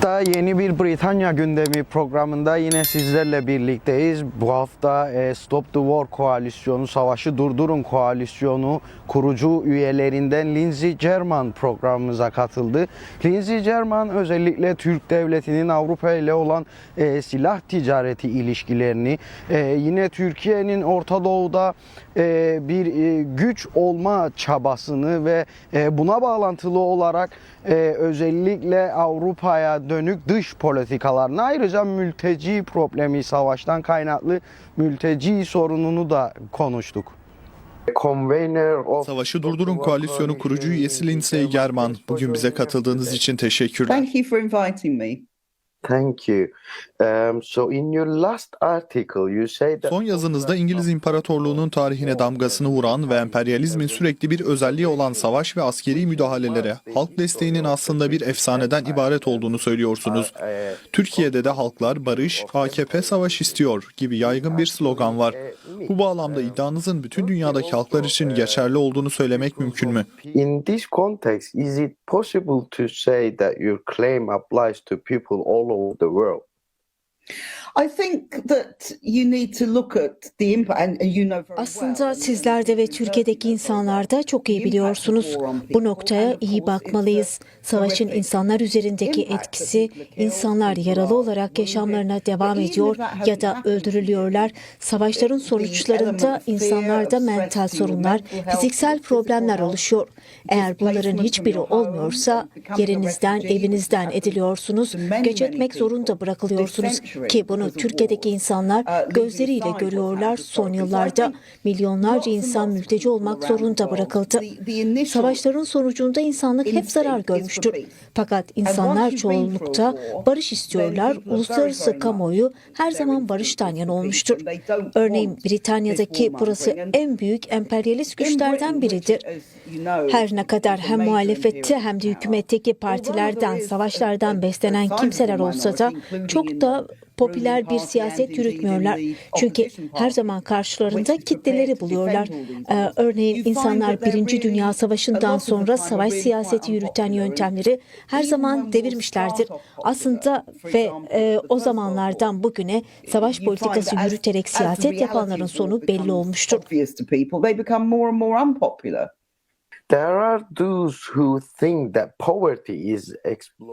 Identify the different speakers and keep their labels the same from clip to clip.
Speaker 1: hafta yeni bir Britanya gündemi programında yine sizlerle birlikteyiz. Bu hafta e, Stop the War koalisyonu, Savaşı Durdurun koalisyonu kurucu üyelerinden Lindsey German programımıza katıldı. Lindsey German özellikle Türk devletinin Avrupa ile olan e, silah ticareti ilişkilerini, e, yine Türkiye'nin Orta Doğu'da bir güç olma çabasını ve buna bağlantılı olarak özellikle Avrupa'ya dönük dış politikalarını ayrıca mülteci problemi savaştan kaynaklı mülteci sorununu da konuştuk.
Speaker 2: Savaşı Durdurun Koalisyonu kurucu üyesi Lindsey German. Bugün bize katıldığınız için teşekkürler.
Speaker 3: Thank you.
Speaker 1: Um, so in your last article you say that
Speaker 2: Son yazınızda İngiliz İmparatorluğu'nun tarihine damgasını vuran ve emperyalizmin sürekli bir özelliği olan savaş ve askeri müdahalelere halk desteğinin aslında bir efsaneden ibaret olduğunu söylüyorsunuz. Türkiye'de de halklar barış, AKP savaş istiyor gibi yaygın bir slogan var. Bu bağlamda iddianızın bütün dünyadaki halklar için geçerli olduğunu söylemek mümkün mü?
Speaker 1: In this context, is it possible to say that your claim applies to people all over the world?
Speaker 3: I think that you need to look at the impact, and you know very
Speaker 4: Aslında sizler de ve Türkiye'deki insanlar da çok iyi biliyorsunuz. Bu noktaya iyi bakmalıyız. Savaşın insanlar üzerindeki etkisi, insanlar yaralı olarak yaşamlarına devam ediyor ya da öldürülüyorlar. Savaşların sonuçlarında insanlarda mental sorunlar, fiziksel problemler oluşuyor. Eğer bunların hiçbiri olmuyorsa yerinizden, evinizden ediliyorsunuz, göç etmek zorunda bırakılıyorsunuz ki bunu Türkiye'deki insanlar gözleriyle görüyorlar. Son yıllarda milyonlarca insan mülteci olmak zorunda bırakıldı. Savaşların sonucunda insanlık hep zarar görmüştür. Fakat insanlar çoğunlukta barış istiyorlar. Uluslararası kamuoyu her zaman barıştan yana olmuştur. Örneğin Britanya'daki burası en büyük emperyalist güçlerden biridir. Her ne kadar hem muhalefette hem de hükümetteki partilerden, savaşlardan beslenen kimseler olsa da çok da popüler bir siyaset yürütmüyorlar. Çünkü her zaman karşılarında kitleleri buluyorlar. Ee, örneğin insanlar Birinci Dünya Savaşı'ndan sonra savaş siyaseti yürüten yöntemleri her zaman devirmişlerdir. Aslında ve e, o zamanlardan bugüne savaş politikası yürüterek siyaset yapanların sonu belli olmuştur.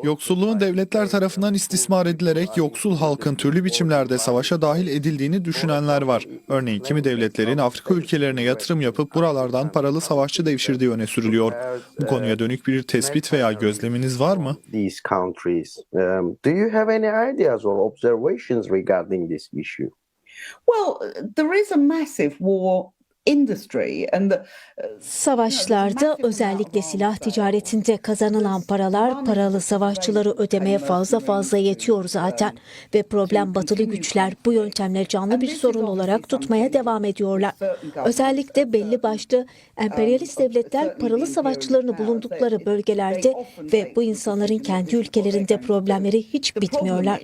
Speaker 2: Yoksulluğun devletler tarafından istismar edilerek yoksul halkın türlü biçimlerde savaşa dahil edildiğini düşünenler var. Örneğin kimi devletlerin Afrika ülkelerine yatırım yapıp buralardan paralı savaşçı devşirdiği öne sürülüyor. Bu konuya dönük bir tespit veya gözleminiz var mı?
Speaker 1: These countries. Um, do you have any ideas or observations regarding this issue?
Speaker 3: Well, there is a massive war
Speaker 4: Savaşlarda özellikle silah ticaretinde kazanılan paralar paralı savaşçıları ödemeye fazla fazla yetiyor zaten ve problem batılı güçler bu yöntemle canlı bir sorun olarak tutmaya devam ediyorlar. Özellikle belli başlı emperyalist devletler paralı savaşçılarını bulundukları bölgelerde ve bu insanların kendi ülkelerinde problemleri hiç bitmiyorlar.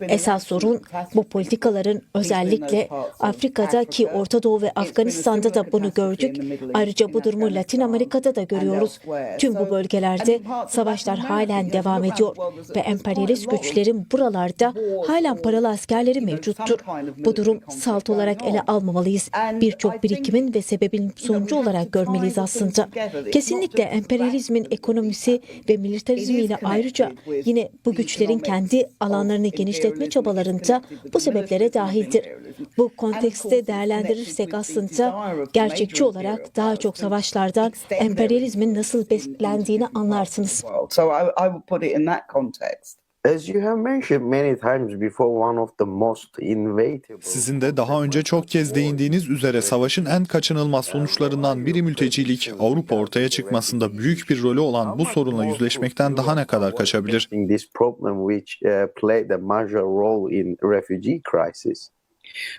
Speaker 4: Esas sorun bu politikaların özellikle Afrika'da ki Orta Doğu ve Afganistan'da da bunu gördük. Ayrıca bu durumu Latin Amerika'da da görüyoruz. Tüm bu bölgelerde savaşlar halen devam ediyor ve emperyalist güçlerin buralarda halen paralı askerleri mevcuttur. Bu durum salt olarak ele almamalıyız. Birçok birikimin ve sebebin sonucu olarak görmeliyiz aslında. Kesinlikle emperyalizmin ekonomisi ve militarizmiyle ayrıca yine bu güçlerin kendi alanlarını genişletme çabalarında bu sebeplere dahildir. Bu kontekste değerlendirirsek aslında gerçekçi olarak daha çok savaşlardan emperyalizmin nasıl beslendiğini anlarsınız.
Speaker 2: Sizin de daha önce çok kez değindiğiniz üzere savaşın en kaçınılmaz sonuçlarından biri mültecilik. Avrupa ortaya çıkmasında büyük bir rolü olan bu sorunla yüzleşmekten daha ne kadar kaçabilir?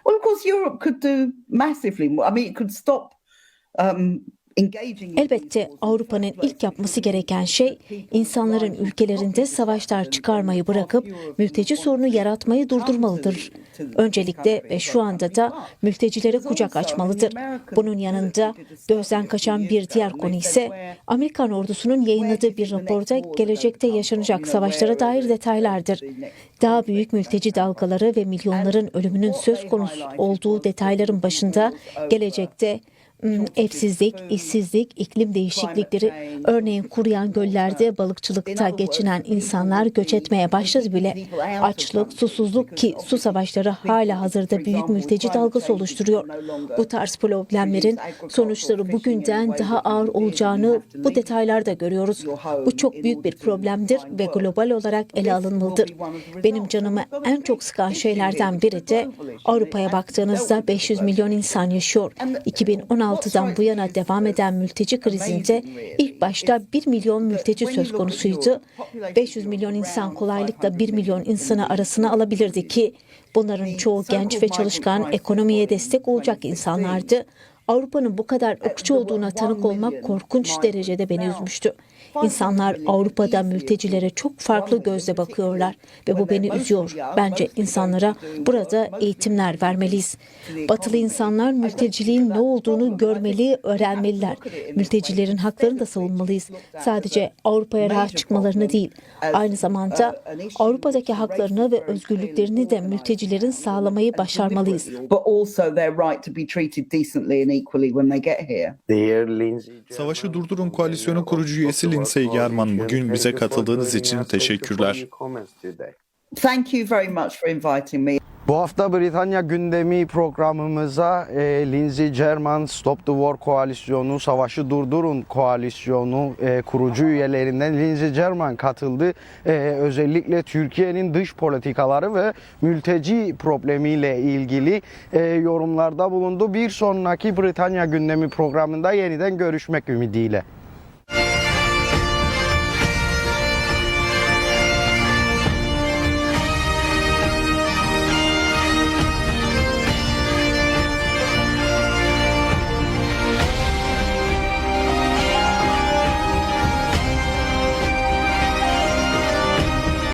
Speaker 3: Well, of course, Europe could do massively more. I mean, it could stop um,
Speaker 4: Elbette Avrupa'nın ilk yapması gereken şey insanların ülkelerinde savaşlar çıkarmayı bırakıp mülteci sorunu yaratmayı durdurmalıdır. Öncelikle ve şu anda da mültecilere kucak açmalıdır. Bunun yanında gözden kaçan bir diğer konu ise Amerikan ordusunun yayınladığı bir raporda gelecekte yaşanacak savaşlara dair detaylardır. Daha büyük mülteci dalgaları ve milyonların ölümünün söz konusu olduğu detayların başında gelecekte evsizlik, işsizlik, iklim değişiklikleri, örneğin kuruyan göllerde balıkçılıkta geçinen insanlar göç etmeye başladı bile. Açlık, susuzluk ki su savaşları hala hazırda büyük mülteci dalgası oluşturuyor. Bu tarz problemlerin sonuçları bugünden daha ağır olacağını bu detaylarda görüyoruz. Bu çok büyük bir problemdir ve global olarak ele alınmalıdır. Benim canımı en çok sıkan şeylerden biri de Avrupa'ya baktığınızda 500 milyon insan yaşıyor. 2016'dan bu yana devam eden mülteci krizinde ilk başta 1 milyon mülteci söz konusuydu. 500 milyon insan kolaylıkla 1 milyon insanı arasına alabilirdi ki bunların çoğu genç ve çalışkan ekonomiye destek olacak insanlardı. Avrupa'nın bu kadar ırkçı olduğuna tanık olmak korkunç derecede beni üzmüştü. İnsanlar Avrupa'da mültecilere çok farklı gözle bakıyorlar ve bu beni üzüyor. Bence insanlara burada eğitimler vermeliyiz. Batılı insanlar mülteciliğin ne olduğunu görmeli, öğrenmeliler. Mültecilerin haklarını da savunmalıyız. Sadece Avrupa'ya rahat çıkmalarını değil, aynı zamanda Avrupa'daki haklarını ve özgürlüklerini de mültecilerin sağlamayı başarmalıyız.
Speaker 2: Savaşı Durdurun Koalisyonu kurucu üyesi Lindsey German bugün bize katıldığınız için teşekkürler.
Speaker 3: Thank you very much for inviting me.
Speaker 1: Bu hafta Britanya gündemi programımıza e, Lindsey German Stop the War Koalisyonu, Savaşı Durdurun Koalisyonu e, kurucu üyelerinden Lindsey German katıldı. E, özellikle Türkiye'nin dış politikaları ve mülteci problemiyle ilgili e, yorumlarda bulundu. Bir sonraki Britanya gündemi programında yeniden görüşmek ümidiyle.